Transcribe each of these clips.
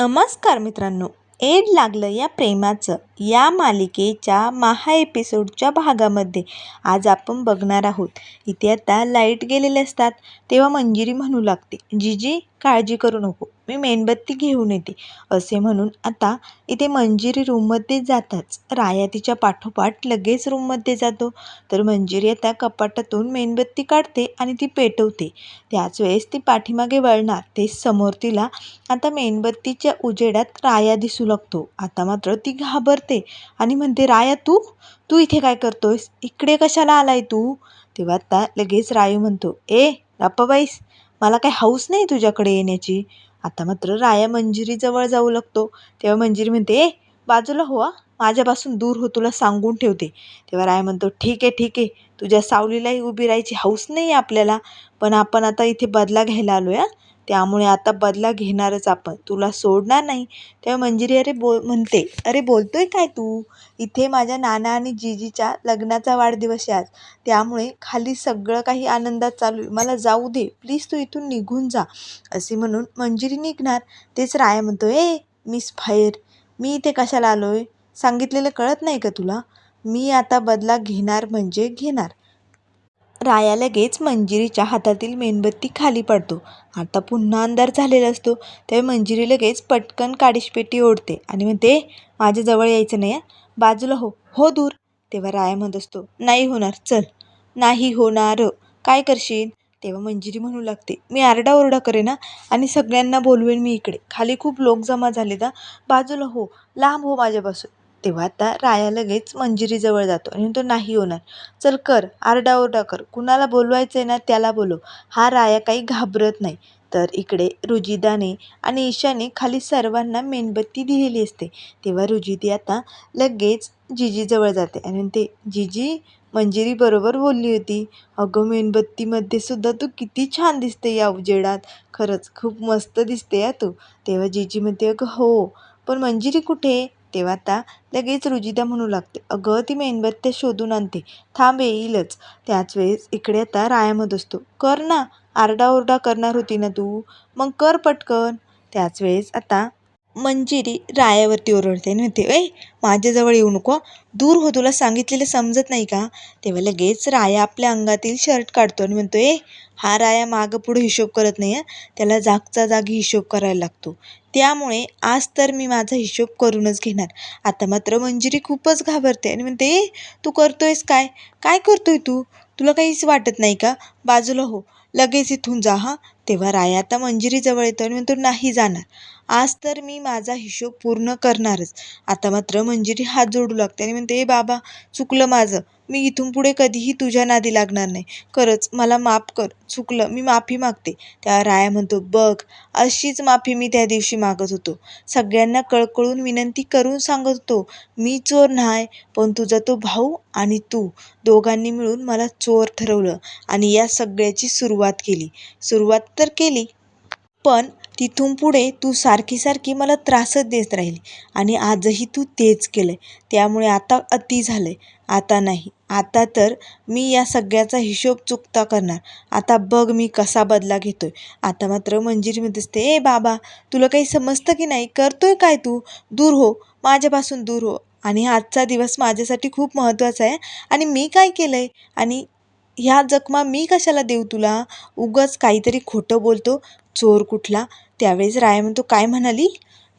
नमस्कार मित्रांनो एड लागलं या प्रेमाचं या मालिकेच्या महा एपिसोडच्या भागामध्ये. आज आपण बघणार आहोत इथे आता लाइट गेलेले असतात तेव्हा मंजिरी म्हणू लागते. जीजी काळजी करू नको. मी मेणबत्ती घेऊन येते. असे म्हणून आता इथे मंजिरी रूममध्ये जाताच राया तिच्या पाठोपाठ लगेच रूममध्ये जातो. तर मंजिरी आता कपाटातून मेणबत्ती काढते आणि ती पेटवते. त्याच वेळेस ती पाठीमागे वळणार. ते समोर तिला आता मेणबत्तीच्या उजेडात राया दिसू लागतो. आता मात्र ती घाबरते आणि म्हणते राया तू? तू इथे काय करतोयस? इकडे कशाला आलाय तू? तेव्हा आता लगेच रायू म्हणतो ए बाईस मला काही हौस नाही तुझ्याकडे येण्याची. आता मात्र राया मंजिरीजवळ जाऊ लागतो. तेव्हा मंजिरी म्हणते ए बाजूला हो आ माझ्यापासून दूर हो तुला सांगून ठेवते. तेव्हा राया म्हणतो ठीक आहे ठीक आहे. तुझ्या सावलीलाही उभी राहायची हौस नाही आहे आपल्याला. पण आपण आता इथे बदला घ्यायला आलो आहे त्यामुळे आता बदला घेणारच आपण. तुला सोडणार नाही. तेव्हा मंजिरी अरे बोल म्हणते अरे बोलतोय काय तू? इथे माझ्या नाना आणि जीजीच्या लग्नाचा वाढदिवस आहे आज. त्यामुळे खाली सगळं काही आनंदात चालू आहे. मला जाऊ दे. प्लीज तू इथून निघून जा. असे म्हणून मंजिरी निघणार. तेच राया म्हणतो ए मिस फायर मी इथे कशाला आलो आहे सांगितलेलं कळत नाही का तुला? मी आता बदला घेणार म्हणजे घेणार. राया लगेच मंजिरीच्या हातातील मेणबत्ती खाली पडतो. आता पुन्हा अंधार झालेला असतो. तेव्हा मंजिरी लगेच पटकन काडीशपेटी ओढते आणि म्हणते माझ्याजवळ यायचं नाही बाजूला हो. हो दूर. तेव्हा राया म्हणत असतो नाही होणार. चल. नाही होणार. काय करशील? तेव्हा मंजिरी म्हणू लागते मी आरडाओरडा करेन ना आणि सगळ्यांना बोलवेन मी इकडे. खाली खूप लोक जमा झाले ना बाजूला हो. लांब हो माझ्यापासून. तेव्हा आता राया लगेच मंजिरीजवळ जातो आणि तो नाही होणार. चल कर आरडाओरडा कर. कुणाला बोलवायचं आहे ना त्याला बोलव. हा राया काही घाबरत नाही. तर इकडे रुजिदाने आणि ईशाने खाली सर्वांना मेणबत्ती दिलेली असते. तेव्हा रुजिदी आता लगेच जिजीजवळ जाते आणि ते जिजी मंजिरी बरोबर बोलली होती. अगं मेणबत्तीमध्ये सुद्धा तू किती छान दिसते या उजेडात. खरंच खूप मस्त दिसते या तू. तेव्हा जिजी म्हणते अगं हो. पण मंजिरी कुठे? तेव्हा आता लगेच रुजिदा म्हणू लागते अगं ती मेणबत्त्या शोधून आणते थांब येईलच. त्याच वेळेस इकडे आता रायामत असतो कर ना आरडाओरडा करणार होती ना तू मग कर पटकन. त्याच वेळेस आता मंजिरी रायावरती ओरडते आणि म्हणते ऐ माझ्याजवळ येऊ नको दूर हो तुला सांगितलेलं समजत नाही का? तेव्हा लगेच राया आपल्या अंगातील शर्ट काढतो आणि म्हणतो ए हा राया मागं पुढं हिशोब करत नाही आहे त्याला जागचा जागी हिशोब करायला लागतो. त्यामुळे आज तर मी माझा हिशोब करूनच घेणार. आता मात्र मंजिरी खूपच घाबरते आणि म्हणते ए तू करतोयस काय? काय करतोय तू? तुला काहीच वाटत नाही का? बाजूला हो. लगेच इथून जा हां. तेव्हा राया आता मंजिरीजवळ येतो आणि म्हणतो नाही जाणार. आज तर मी माझा हिशोब पूर्ण करणारच. आता मात्र मंजिरी हात जोडू लागते आणि म्हणते ए बाबा चुकलं माझं. मी इथून पुढे कधीही तुझ्या नादी लागणार नाही. खरंच मला माफ कर. चुकलं. मी माफी मागते. त्या राया म्हणतो बघ अशीच माफी मी त्या दिवशी मागत होतो. सगळ्यांना कळकळून विनंती करून सांगत होतो मी चोर नाही पण तुझा तो भाऊ आणि तू दोघांनी मिळून मला चोर ठरवलं आणि या सगळ्याची सुरुवात केली. सुरुवात तर केली. पण तिथून पुढे तू सारखी सारखी मला त्रासच देत राहिली आणि आजही तू तेच केलं आहे त्यामुळे आता अति झालं आहे आता नाही. आता तर मी या सगळ्याचा हिशोब चुकता करणार. आता बघ मी कसा बदला घेतो आहे आता मात्र मंजिरीमध्ये असते ए बाबा तुला काही समजतं की नाही? करतोय काय तू? दूर हो. माझ्यापासून दूर हो. आणि आजचा दिवस माझ्यासाठी खूप महत्त्वाचा आहे. आणि मी काय केलं आहे आणि ह्या जखमा मी कशाला देऊ तुला? उगच काहीतरी खोटं बोलतो. चोर कुठला? त्यावेळेस राया म्हणतो काय म्हणाली?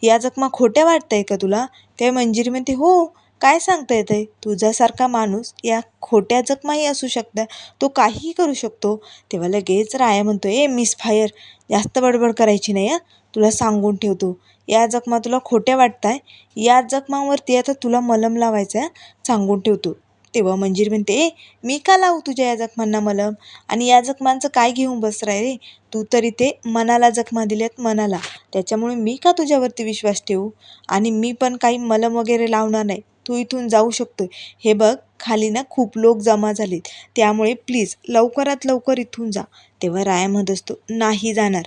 या जखमा खोट्या वाटत आहे का तुला? त्या मंजिरी म्हणते हो काय सांगता येतं आहे तुझ्यासारखा माणूस या खोट्या जखमाही असू शकता. तो काहीही करू शकतो. तेव्हा लगेच राया म्हणतो ए मिस फायर जास्त बडबड करायची नाही तुला सांगून ठेवतो. या जखमा तुला खोट्या वाटत आहे या जखमांवरती आता तुला मलम लावायचं आहे सांगून ठेवतो. तेव्हा मंजीर म्हणते ए मी का लावू तुझ्या या जखमांना मलम? आणि या जखमांचं काय घेऊन बस रे? तू तर इथे मनाला जखमा दिल्यात मनाला. त्याच्यामुळे मी का तुझ्यावरती विश्वास ठेवू? आणि मी पण काही मलम वगैरे लावणार नाही. तू इथून जाऊ शकतो हे बघ खाली ना खूप लोक जमा झालेत. त्यामुळे प्लीज लवकरात लवकर इथून जा. तेव्हा राया म्हणत असतो नाही जाणार.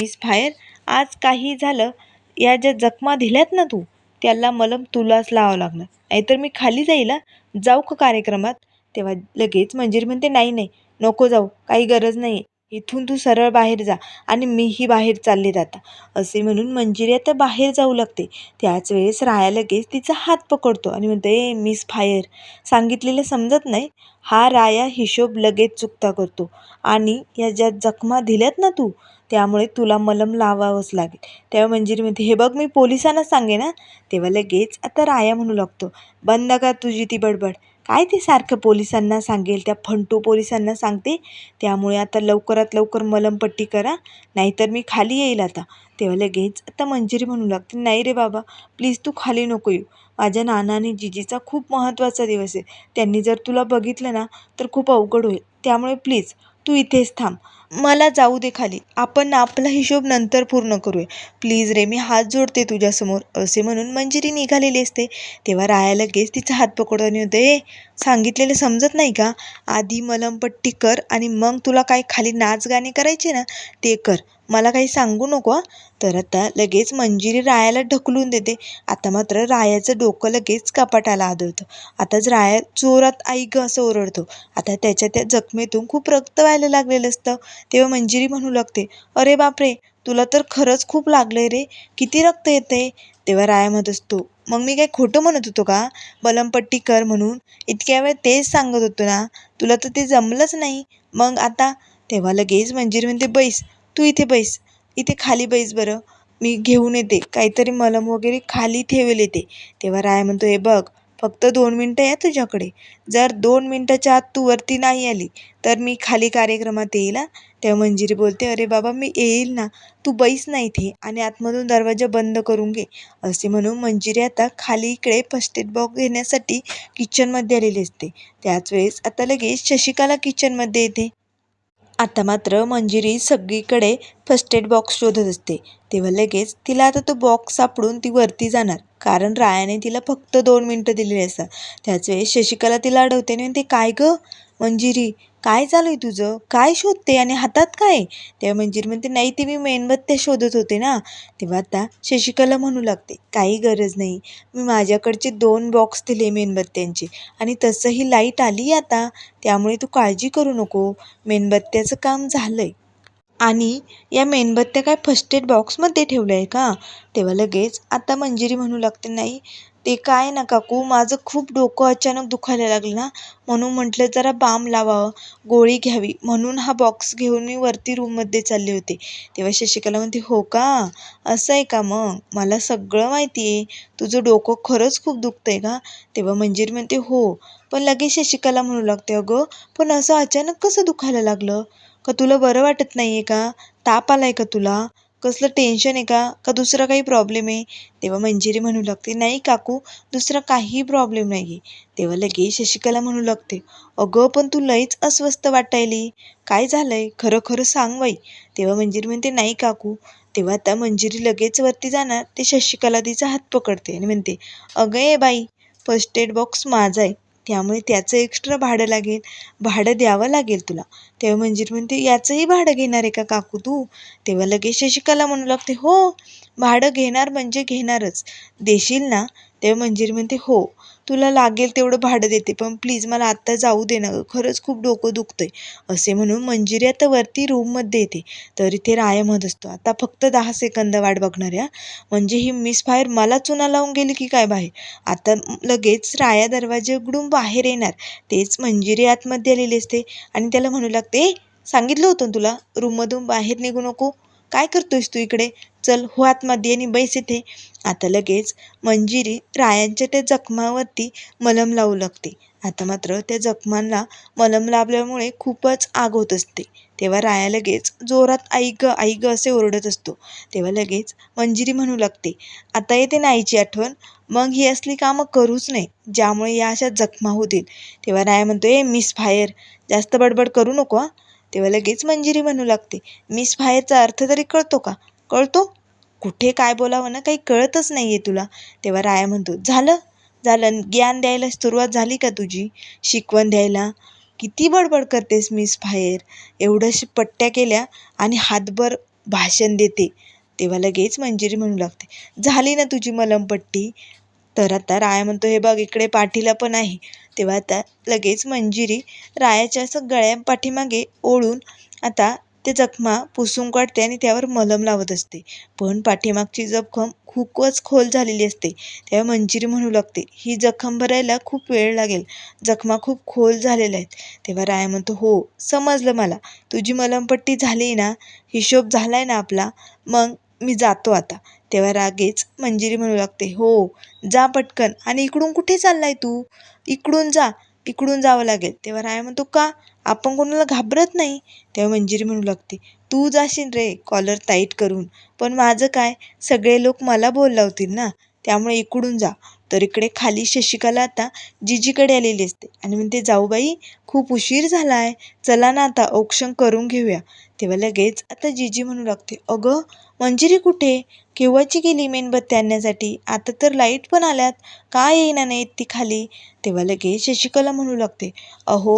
मिस फायर आज काही झालं? या ज्या जखमा दिल्यात ना तू त्याला मलम तुलाच लावावं लागणार. नाहीतर मी खाली जाईल जाऊ का कार्यक्रमात? तेव्हा लगेच मंजिरी म्हणते नाही नाही नको जाऊ. काही गरज नाही आहे इथून तू सरळ बाहेर जा आणि मीही बाहेर चालले जाता. असे म्हणून मंजिरी आता बाहेर जाऊ लागते. त्याच वेळेस राया लगेच तिचा हात पकडतो आणि म्हणतो ए मिस फायर सांगितलेलं समजत नाही? हा राया हिशोब लगेच चुकता करतो. आणि या ज्या जखमा दिल्यात ना तू त्यामुळे तुला मलम लावावंच लागेल तेव्हा मंजिरी म्हणते हे बघ मी पोलिसांना सांगे ना तेव्हा लगेच आता राया म्हणू लागतो बंद कर तुझी ती बडबड. काय ते सारखं पोलिसांना सांगेल त्या फंटू पोलिसांना सांगते. त्यामुळे आता लवकरात लवकर मलमपट्टी करा नाहीतर मी खाली येईल आता. तेव्हा लगेच आता मंजिरी म्हणू लागते नाही रे बाबा प्लीज तू खाली नको येऊ. माझ्या नाना आणि जिजीचा खूप महत्त्वाचा दिवस आहे. त्यांनी जर तुला बघितलं ना तर खूप अवघड होईल. त्यामुळे प्लीज तू इथेच थांब. मला जाऊ दे खाली. आपण आपला हिशोब नंतर पूर्ण करूया. प्लीज रे मी हात जोडते तुझ्यासमोर. असे म्हणून मंजिरी निघालेली असते. तेव्हा राया लगेच तिचा हात पकडून होते ए सांगितलेलं समजत नाही का? आधी मलमपट्टी कर आणि मग तुला काही खाली नाच गाणे करायचे ना ते कर. मला काही सांगू नको तर आता लगेच मंजिरी रायाला ढकलून देते. आता मात्र रायाचं डोकं लगेच कपाटाला आदळतं. आताच राया जोरात आई ग असं ओरडतो. आता त्याच्या त्या जखमेतून खूप रक्त व्हायला लागलेलं असतं. तेव्हा मंजिरी म्हणू लागते अरे बापरे तुला तर खरंच खूप लागलंय रे. किती रक्त येते तेव्हा राया म्हणत असतो मग मी काय खोटं म्हणत होतो का? बलमपट्टी कर म्हणून. इतक्या वेळ तेच सांगत होतो ना. तुला तर ते जमलंच नाही. मग आता तेव्हा लगेच मंजिरी म्हणते बैस तू इथे बैस. इथे खाली बैस बरं. मी घेऊन येते. काहीतरी मलम वगैरे खाली ठेवेल येते तेव्हा राय म्हणतो हे बघ फक्त दोन मिनटं या तुझ्याकडे. जर दोन मिनटाच्या आत तू वरती नाही आली तर मी खाली कार्यक्रमात येईल हां? तेव्हा मंजिरी बोलते अरे बाबा मी येईल ना. तू बैस ना इथे आणि आतमधून दरवाजा बंद करून घे. असे म्हणून मंजिरी आता खाली इकडे फर्स्ट एड बॉक्स घेण्यासाठी किचनमध्ये आलेली असते. त्याच वेळेस आता लगेच शशिकाला किचनमध्ये येते. आता मात्र मंजिरी सगळीकडे फर्स्ट एड बॉक्स शोधत असते. तेव्हा लगेच तिला आता तो बॉक्स सापडून ती वरती जाणार. कारण रायाने तिला फक्त दोन मिनटं दिलेली असतात त्याच वेळेस शशिकला तिला अडवते आणि ते काय गं? मंजिरी काय चालू आहे तुझं? काय शोधते आणि हातात काय? तेव्हा मंजिरी म्हणते नाही ते मी मेणबत्त्या शोधत होते ना. तेव्हा आता शशिकला म्हणू लागते काही गरज नाही. मी माझ्याकडचे दोन बॉक्स दिले मेणबत्त्यांचे आणि तसंही लाइट आली आता. त्यामुळे तू काळजी करू नको. मेणबत्त्याचं काम झालं आहे आणि या मेणबत्त्या काय फर्स्ट एड बॉक्समध्ये ठेवलं आहे का? तेव्हा लगेच आता मंजिरी म्हणू लागते नाही ते काय ना काकू माझं खूप डोकं अचानक दुखायला लागलं ना म्हणून म्हटलं जरा बाम लावावं गोळी घ्यावी. म्हणून हा बॉक्स घेऊन मी वरती रूममध्ये चालले होते. तेव्हा शशिकला म्हणते हो का? असं आहे का मग? मला सगळं माहिती आहे. तुझं डोकं खरंच खूप दुखतं आहे का? तेव्हा मंजिरी म्हणते हो. पण लगेच शशिकला म्हणू लागते अगं पण असं अचानक कसं दुखायला लागलं? का तुला बरं वाटत नाही आहे का? ताप आला आहे का तुला? कसलं टेन्शन आहे का? का दुसरा काही प्रॉब्लेम आहे? तेव्हा मंजिरी म्हणू लागते नाही काकू दुसरा काही प्रॉब्लेम नाही आहे तेव्हा लगेच शशिकला म्हणू लागते अगं पण तू लईच अस्वस्थ वाटायली. काय झालं आहे खरं खरं सांग बाई. तेव्हा मंजिरी म्हणते नाही काकू. तेव्हा आता मंजिरी लगेच वरती जाणार ते शशिकला तिचा हात पकडते आणि म्हणते अगं ए बाई फर्स्ट एड बॉक्स माझा आहे. त्यामुळे त्याचं एक्स्ट्रा भाडं लागेल. भाडं द्यावं लागेल तुला. तेव्हा मंजिरी म्हणते याचंही भाडं घेणार आहे का काकू तू? तेव्हा लगेच शशिकला म्हणू लागते हो भाडं घेणार म्हणजे घेणारच. देशील ना? तेव्हा मंजिरी म्हणते हो तुला लागेल तेवढं भाडं देते पण प्लीज मला आत्ता जाऊ दे ना गं खरंच खूप डोकं दुखतं आहे असे म्हणून मंजिरी आता वरती रूममध्ये येते. तर इथे राया म्हणत असतो आता फक्त दहा सेकंद वाट बघणार या. म्हणजे ही मिस फायर मला चुना लावून गेली की काय बाहेर? आता लगेच राया दरवाजे उघडून बाहेर येणार. तेच मंजिरी आतमध्ये आलेली असते आणि त्याला म्हणू लागते सांगितलं होतं तुला? रूममधून बाहेर निघू नको. काय करतोयस तू इकडे? चल हो आतमध्ये आणि बैस इथे. आता लगेच मंजिरी रायांच्या त्या जखमावरती मलम लावू लागते. आता मात्र त्या जखमांना मलम लावल्यामुळे खूपच आग होत असते. तेव्हा राया लगेच जोरात आई ग आई ग असे ओरडत असतो. तेव्हा लगेच मंजिरी म्हणू लागते आता येते ना आईची आठवण. मग ही असली कामं करूच नये ज्यामुळे या अशा जखमा होतील. तेव्हा राया म्हणतो ए मिस फायर जास्त बडबड करू नको तेव्हा लगेच मंजिरी म्हणू लागते. मिस फायरचा अर्थ तरी कळतो का? कळतो? कुठे काय बोलावं ना काही कळतच नाही आहे तुला. तेव्हा राया म्हणतो झालं? झालं. ज्ञान द्यायला सुरुवात झाली का तुझी? शिकवण द्यायला? किती बडबड करतेस मिस फायर एवढ्याशी पट्ट्या केल्या आणि हातभर भाषण देते. तेव्हा लगेच मंजिरी म्हणू लागते झाली ना तुझी मलमपट्टी? तर आता राया म्हणतो हे बघ इकडे पाठीला पण आहे. तेव्हा आता लगेच मंजिरी रायाच्या असं गळ्या पाठीमागे ओढून आता ते जखमा पुसून काढते आणि त्यावर मलम लावत असते. पण पाठीमागची जखम खूपच खोल झालेली असते. तेव्हा मंजिरी म्हणू लागते ही जखम भरायला खूप वेळ लागेल. जखमा खूप खोल झालेल्या आहेत. तेव्हा राया म्हणतो हो समजलं मला. तुझी मलमपट्टी झाली ना हिशोब झाला आहे ना आपला. मग मी जातो आता. तेव्हा रागेच मंजिरी म्हणू लागते. हो जा पटकन. आणि इकडून कुठे चाललाय तू? इकडून जा. इकडून जावं लागेल. तेव्हा राया म्हणतो का? आपण कोणाला घाबरत नाही? तेव्हा मंजिरी म्हणू लागते तू जाशील रे कॉलर टाईट करून. पण माझं काय? सगळे लोक मला बोल लावतील ना. त्यामुळे इकडून जा. तर इकडे खाली शशिकाला आता जिजीकडे आलेली असते. आणि म्हणते जाऊ बाई खूप उशीर झाला आहे चला ना आता औक्षण करून घेऊया. तेव्हा लगेच आता जीजी म्हणू लागते अगं मंजिरी कुठे? केव्हाची गेली मेणबत्ती आणण्यासाठी? आता तर लाइट पण आल्यात. का येईना नाहीत ती खाली? तेव्हा लगेच शशिकला म्हणू लागते अहो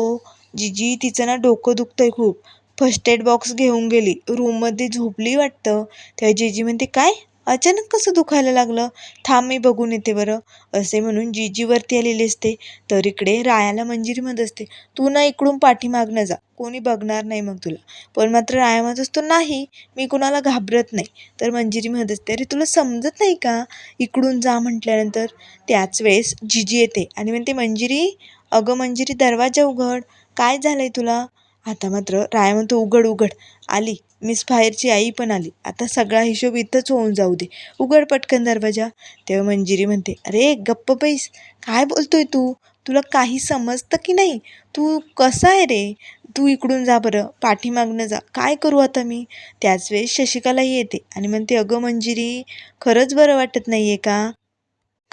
जिजी तिचं ना डोकं दुखतंय खूप. फर्स्ट एड बॉक्स घेऊन गेली. रूममध्ये झोपली वाटतं. तेव्हा जिजी म्हणते काय? अचानक कसं दुखायला लागलं? थांब मी बघून येते बरं. असे म्हणून जिजीवरती आलेली असते. तर इकडे रायाला मंजिरी असते. तू ना इकडून पाठीमागनं जा. कोणी बघणार नाही मग तुला. पण मात्र राया म्हणत असतो नाही. मी कुणाला घाबरत नाही. तर मंजिरी म्हणत असते. अरे तुला समजत नाही का? इकडून जा म्हटल्यानंतर. त्याच वेळेस जीजी येते आणि म्हणते मंजिरी अगं मंजिरी दरवाजा उघड. काय झालं आहे तुला? आता मात्र राया म्हणतो उघड उघड. आली. मिस फायरची आई पण आली. आता सगळा हिशोब इथंच होऊन जाऊ दे. उघड पटकन दरवाजा. तेव्हा मंजिरी म्हणते अरे गप्प बैस. काय बोलतोय तू? तुला काही समजतं की नाही? तू कसा आहे रे? तू इकडून जा बरं. पाठीमागनं जा. काय करू आता मी? त्याच वेळेस शशिकालाही येते आणि म्हणते अगं मंजिरी खरंच बरं वाटत नाही आहे का?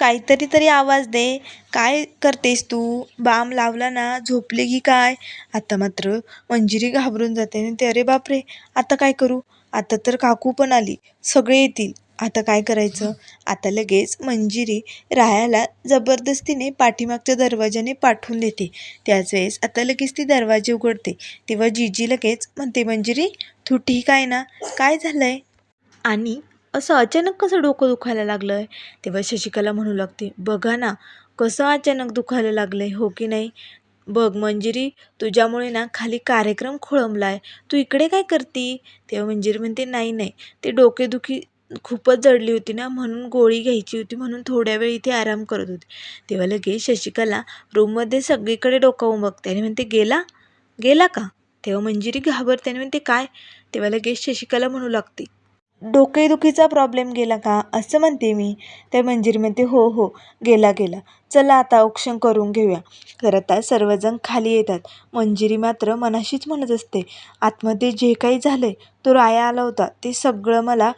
काहीतरी तरी आवाज दे. काय करतेस तू? बाम लावला ना झोपले की काय? आता मात्र मंजिरी घाबरून जाते आणि ते अरे बापरे आता काय करू? आता तर काकू पण आली. सगळे येतील. आता काय करायचं? आता लगेच मंजिरी रायाला जबरदस्तीने पाठीमागच्या दरवाजाने पाठवून देते. त्याच वेळेस आता लगेच ती दरवाजे उघडते. तेव्हा जीजी लगेच म्हणते मंजिरी तू ठीक आहे ना? काय झालं आहे आणि असं अचानक कसं डोकं दुखायला लागलं आहे तेव्हा शशिकला म्हणू लागते. बघा ना कसं अचानक दुखायला लागलं आहे हो की नाही? बघ मंजिरी तुझ्यामुळे ना खाली कार्यक्रम खोळंबला आहे तू इकडे काय करती? तेव्हा मंजिरी म्हणते नाही नाही. ते डोकेदुखी खूपच जडली होती ना म्हणून गोळी घ्यायची होती म्हणून थोड्या वेळ इथे आराम करत होते. तेव्हा लगेच शशिकला रूममध्ये सगळीकडे डोकावून बघते आणि म्हणते गेला? गेला का? तेव्हा मंजिरी घाबरते आणि म्हणते काय? तेव्हा लगेच शशिकला म्हणू लागते डोकेदुखीचा प्रॉब्लेम गेला का? असं म्हणते मी. त्या मंजिरी म्हणते हो हो गेला गेला. चला आता औक्षण करून घेऊया. तर आता सर्वजण खाली येतात. मंजिरी मात्र मनाशीच म्हणत असते आतमध्ये जे काही झालं आहे तो राया आला होता. ते सगळं मला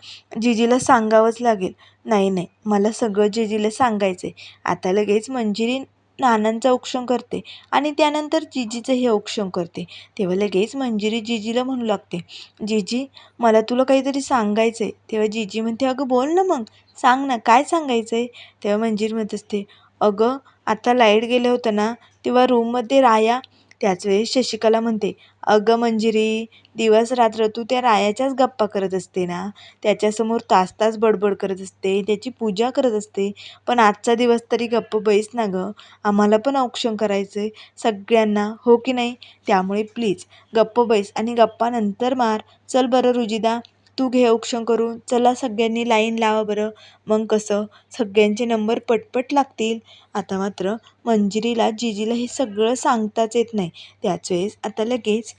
जिजीला सांगावंच लागेल. नाही नाही मला सगळं जिजीला सांगायचं आहे आता लगेच मंजिरी नानांचं औक्षण करते आणि त्यानंतर जिजीचं हे औक्षण करते. तेव्हा लगेच मंजिरी जिजीला म्हणू लागते जिजी मला तुला काहीतरी सांगायचं आहे तेव्हा जिजी म्हणते अगं बोल ना मग. सांग ना काय सांगायचं आहे तेव्हा मंजिरी म्हणत असते अगं आता लाइट गेलं होतं ना तेव्हा रूममध्ये राया त्याच वेळेस शशिकला म्हणते अगं मंजिरी दिवस रात्र तू त्या रायाच्याच गप्पा करत असते ना? त्याच्यासमोर तास तास बडबड करत असते त्याची पूजा करत असते. पण आजचा दिवस तरी गप्प बैस ना गं. आम्हाला पण औक्षण करायचं आहे सगळ्यांना हो की नाही? त्यामुळे प्लीज गप्प बैस आणि गप्पा नंतर मार. चल बरं रुजिदा. तू घे औक्षण करून. चला सगळ्यांनी लाईन लावा बरं. मग कसं? सगळ्यांचे नंबर पटपट लागतील. आता मात्र मंजिरीला जिजीला हे सगळं सांगताच येत नाही. त्याच वेळेस आता लगेच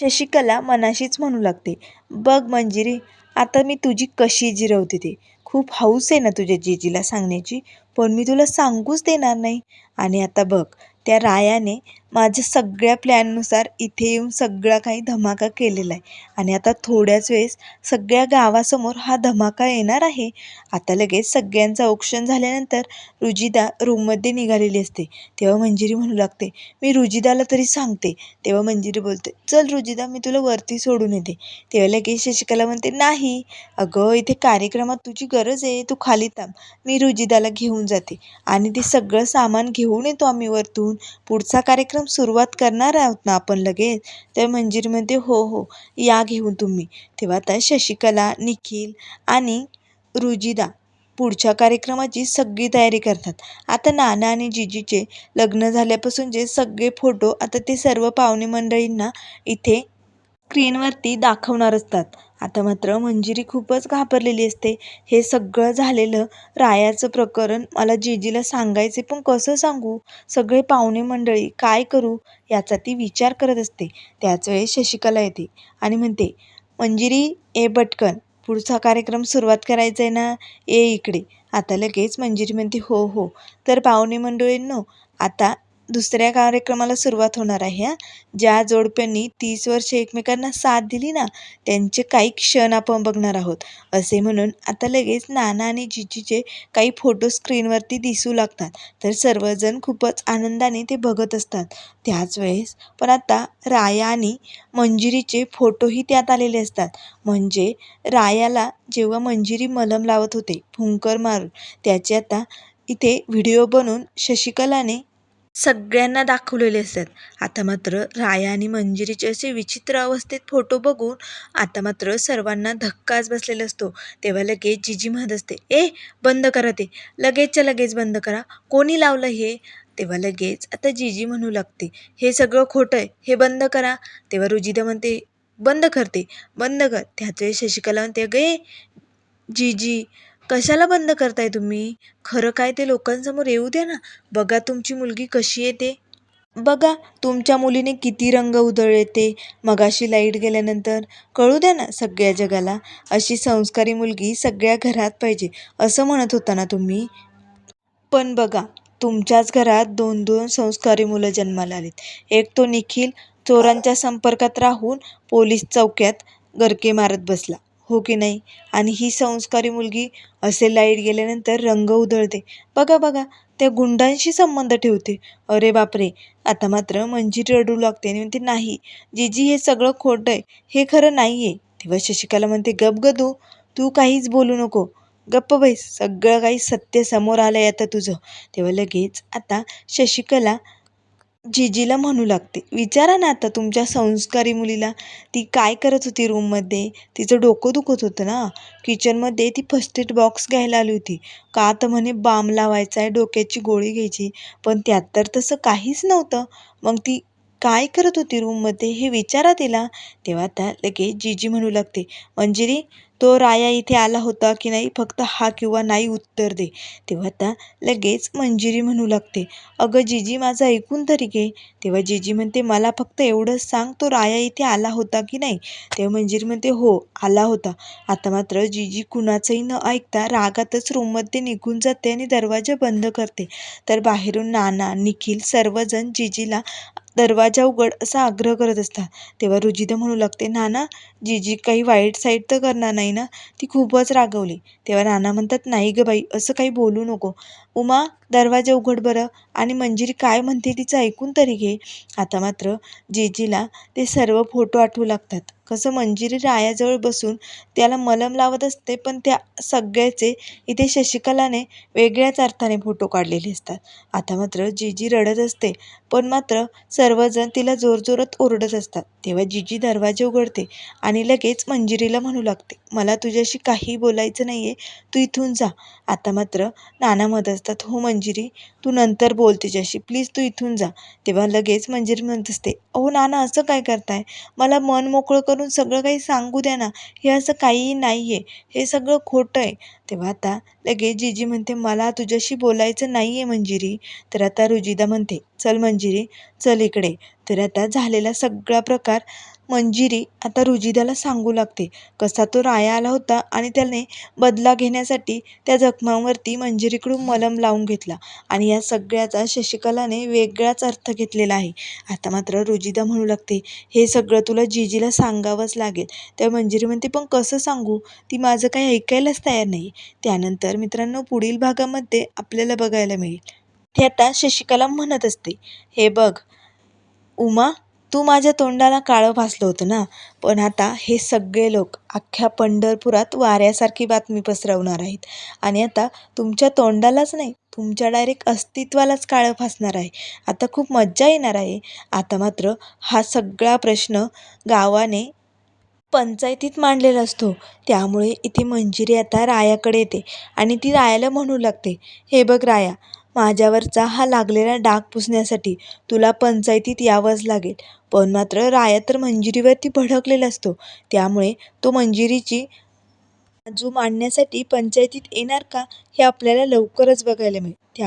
शशिकला मनाशीच म्हणू लागते बघ मंजिरी आता मी तुझी कशी जिरवते ते. खूप हौस आहे ना तुझ्या जिजीला सांगण्याची. पण मी तुला सांगूच देणार नाही. आणि आता बघ त्या रायाने माझ्या सगळ्या प्लॅननुसार इथे येऊन सगळा काही धमाका केलेला आहे. आणि आता थोड्याच वेळेस सगळ्या गावासमोर हा धमाका येणार आहे. आता लगेच सगळ्यांचं औक्षण झाल्यानंतर रुजिदा रूममध्ये निघालेली असते. तेव्हा मंजिरी म्हणू लागते मी रुजिदाला तरी सांगते. तेव्हा मंजिरी बोलते चल रुजिदा मी तुला वरती सोडून येते. तेव्हा लगेच शशिकला म्हणते नाही अगं इथे कार्यक्रमात तुझी गरज आहे तू खाली थांब मी रुजिदाला घेऊन जाते. आणि ते सगळं सामान घेऊन येतो आम्ही वरतून. पुढचा कार्यक्रम सुरुवात करणार आहोत ना आपण लगेच? तर मंजिरी म्हणते हो हो या घेऊन तुम्ही. तेव्हा आता शशिकला निखिल आणि रुजिदा पुढच्या कार्यक्रमाची सगळी तयारी करतात. आता नाना आणि जिजीचे लग्न झाल्यापासून जे सगळे फोटो आता ते सर्व पाहुणे मंडळींना इथे स्क्रीनवरती दाखवणार असतात. आता मात्र मंजिरी खूपच घाबरलेली असते. हे सगळं झालेलं रायाचं प्रकरण मला जेजीला सांगायचे पण कसं सांगू? सगळे पाहुणे मंडळी काय करू याचा ती विचार करत असते. त्याच वेळेस शशिकला येते आणि म्हणते मंजिरी ए बटकन पुढचा कार्यक्रम सुरुवात करायचा आहे ना? ए इकडे. आता लगेच मंजिरी म्हणते हो हो. तर पाहुणे मंडळींनो आता दुसऱ्या कार्यक्रमाला सुरुवात होणार आहे हां. ज्या जोडप्यांनी तीस वर्ष एकमेकांना साथ दिली ना त्यांचे काही क्षण आपण बघणार आहोत. असे म्हणून आता लगेच नाना आणि जिजीचे काही फोटो स्क्रीनवरती दिसू लागतात. तर सर्वजण खूपच आनंदाने ते बघत असतात. त्याच वेळेस पण आता राया आणि मंजिरीचे फोटोही त्यात आलेले असतात. म्हणजे रायाला जेव्हा मंजिरी मलम लावत होते फुंकर मारून त्याचे आता इथे व्हिडिओ बनवून शशिकलाने सगळ्यांना दाखवलेले असतात. आता मात्र राया आणि मंजिरीचे असे विचित्र अवस्थेत फोटो बघून आता मात्र सर्वांना धक्काच बसलेला असतो. तेव्हा लगेच जिजी म्हणत असते ए बंद करा ते. लगेचच्या लगेच बंद करा. कोणी लावलं हे? तेव्हा लगेच आता जिजी म्हणू लागते हे सगळं खोटं आहे. हे बंद करा. तेव्हा रुजिदा म्हणते बंद करते बंद कर. त्याच वेळेस शशिकला म्हणते गे जीजी कशाला बंद करताय तुम्ही? खरं काय ते लोकांसमोर येऊ द्या ना. बघा तुमची मुलगी कशी येते. बघा तुमच्या मुलीने किती रंग उधळले ते मगाशी लाइट गेल्यानंतर कळू द्या ना सगळ्या जगाला. अशी संस्कारी मुलगी सगळ्या घरात पाहिजे असं म्हणत होता ना तुम्ही? पण बघा तुमच्याच घरात दोन दोन संस्कारी मुलं जन्माला आलीत. एक तो निखिल चोरांच्या संपर्कात राहून पोलीस चौक्यात गरके मारत बसला. हो की नाही? आणि ही संस्कारी मुलगी असे लाइट गेल्यानंतर रंग उधळते. बघा बघा त्या गुंडांशी संबंध ठेवते. अरे बापरे आता मात्र मंजिरी रडू लागते आणि म्हणते नाही जीजी हे सगळं खोटं आहे. हे खरं नाही आहे तेव्हा शशिकाला म्हणते गप ग तू. तू काहीच बोलू नको. गप्प बैस. सगळं काही सत्य समोर आलं आहे आता तुझं. तेव्हा लगेच आता शशिकला जीजीला म्हणू लागते. विचारा ना आता तुमच्या संस्कारी मुलीला. ती काय करत होती रूममध्ये? तिचं डोकं दुखत होतं ना. किचनमध्ये ती फर्स्ट एड बॉक्स घ्यायला आली होती. का तर म्हणे बाम लावायचा आहे डोक्याची गोळी घ्यायची. पण त्यात तर तसं काहीच नव्हतं. मग ती काय करत होती रूममध्ये हे विचारा तिला तेव्हा त्या लगेच जीजी म्हणू लागते मंजिरी तो राया इथे आला होता की नाही? फक्त हा किंवा नाही उत्तर दे. तेव्हा त्या लगेच मंजिरी म्हणू लागते अगं जीजी माझं ऐकून तरी घे. तेव्हा जीजी म्हणते मला फक्त एवढंच सांग तो राया इथे आला होता की नाही? तेव्हा मंजिरी म्हणते हो आला होता. आता मात्र जीजी कुणाचंही न ऐकता रागातच रूममध्ये निघून जाते आणि दरवाजा बंद करते. तर बाहेरून नाना निखिल सर्वजण जीजीला दरवाजा उघड असा आग्रह करत असतात. तेव्हा रुजिदा म्हणू लागते नाना जीजी काही वाईट साईड तर करणार नाही ना? ती खूपच रागवली. तेव्हा नाना म्हणतात नाही गं बाई असं काही बोलू नको. उमा दरवाजा उघड बरं आणि मंजिरी काय म्हणते तिचं ऐकून तरी घे. आता मात्र जीजीला ते सर्व फोटो आठवू लागतात. कसं मंजिरी रायाजवळ बसून त्याला मलम लावत असते पण त्या सगळ्याचे इथे शशिकलाने वेगळ्याच अर्थाने फोटो काढलेले असतात. आता मात्र जीजी रडत असते पण मात्र सर्वजण तिला जोरजोरात ओरडत असतात. तेव्हा जीजी दरवाजे उघडते आणि लगेच मंजिरीला म्हणू लागते मला तुझ्याशी काही बोलायचं नाही आहे तू इथून जा. आता मात्र नाना म्हणत असतात हो मंजिरी तू नंतर बोल तुझ्याशी प्लीज तू इथून जा. तेव्हा लगेच मंजिरी म्हणत असते अहो नाना असं काय करताय? मला मन मोकळं करून सगळं काही सांगू द्या ना. हे असं काहीही नाही आहे हे सगळं खोटं आहे. तेव्हा आता लगेच जीजी म्हणते मला तुझ्याशी बोलायचं नाही आहे मंजिरी. तर आता रुजिदा म्हणते चल मंजिरी चल इकडे. तर आता झालेला सगळा प्रकार मंजिरी आता रुजिदाला सांगू लागते. कसा तो राया आला होता आणि त्याने बदला घेण्यासाठी त्या जखमांवरती मंजिरीकडून मलम लावून घेतला आणि या सगळ्याचा शशिकलाने वेगळाच अर्थ घेतलेला आहे. आता मात्र रुजिदा म्हणू लागते हे सगळं तुला जीजीला सांगावंच लागेल. त्या मंजिरी म्हणते पण कसं सांगू? ती माझं काही ऐकायलाच तयार नाही. त्यानंतर मित्रांनो पुढील भागामध्ये आपल्याला बघायला मिळेल. ते आता शशिकला म्हणत असते हे बघ उमा तू माझ्या तोंडाला काळं फासलं होतं ना? पण आता हे सगळे लोक अख्ख्या पंढरपुरात वाऱ्यासारखी बातमी पसरवणार आहेत. आणि आता तुमच्या तोंडालाच नाही तुमच्या डायरेक्ट अस्तित्वालाच काळं फासणार आहे. आता खूप मज्जा येणार आहे. आता मात्र हा सगळा प्रश्न गावाने पंचायतीत मांडलेला असतो. त्यामुळे इथे मंजिरी आता रायाकडे येते आणि ती रायाला म्हणू लागते हे बघ राया माझ्यावरचा हा लागलेला डाग पुसण्यासाठी तुला पंचायतीत यावंच लागेल. पण मात्र राया तर मंजिरीवरती भडकलेला असतो. त्यामुळे तो मंजिरीची बाजू मांडण्यासाठी पंचायतीत येणार का हे आपल्याला लवकरच बघायला मिळेल. त्या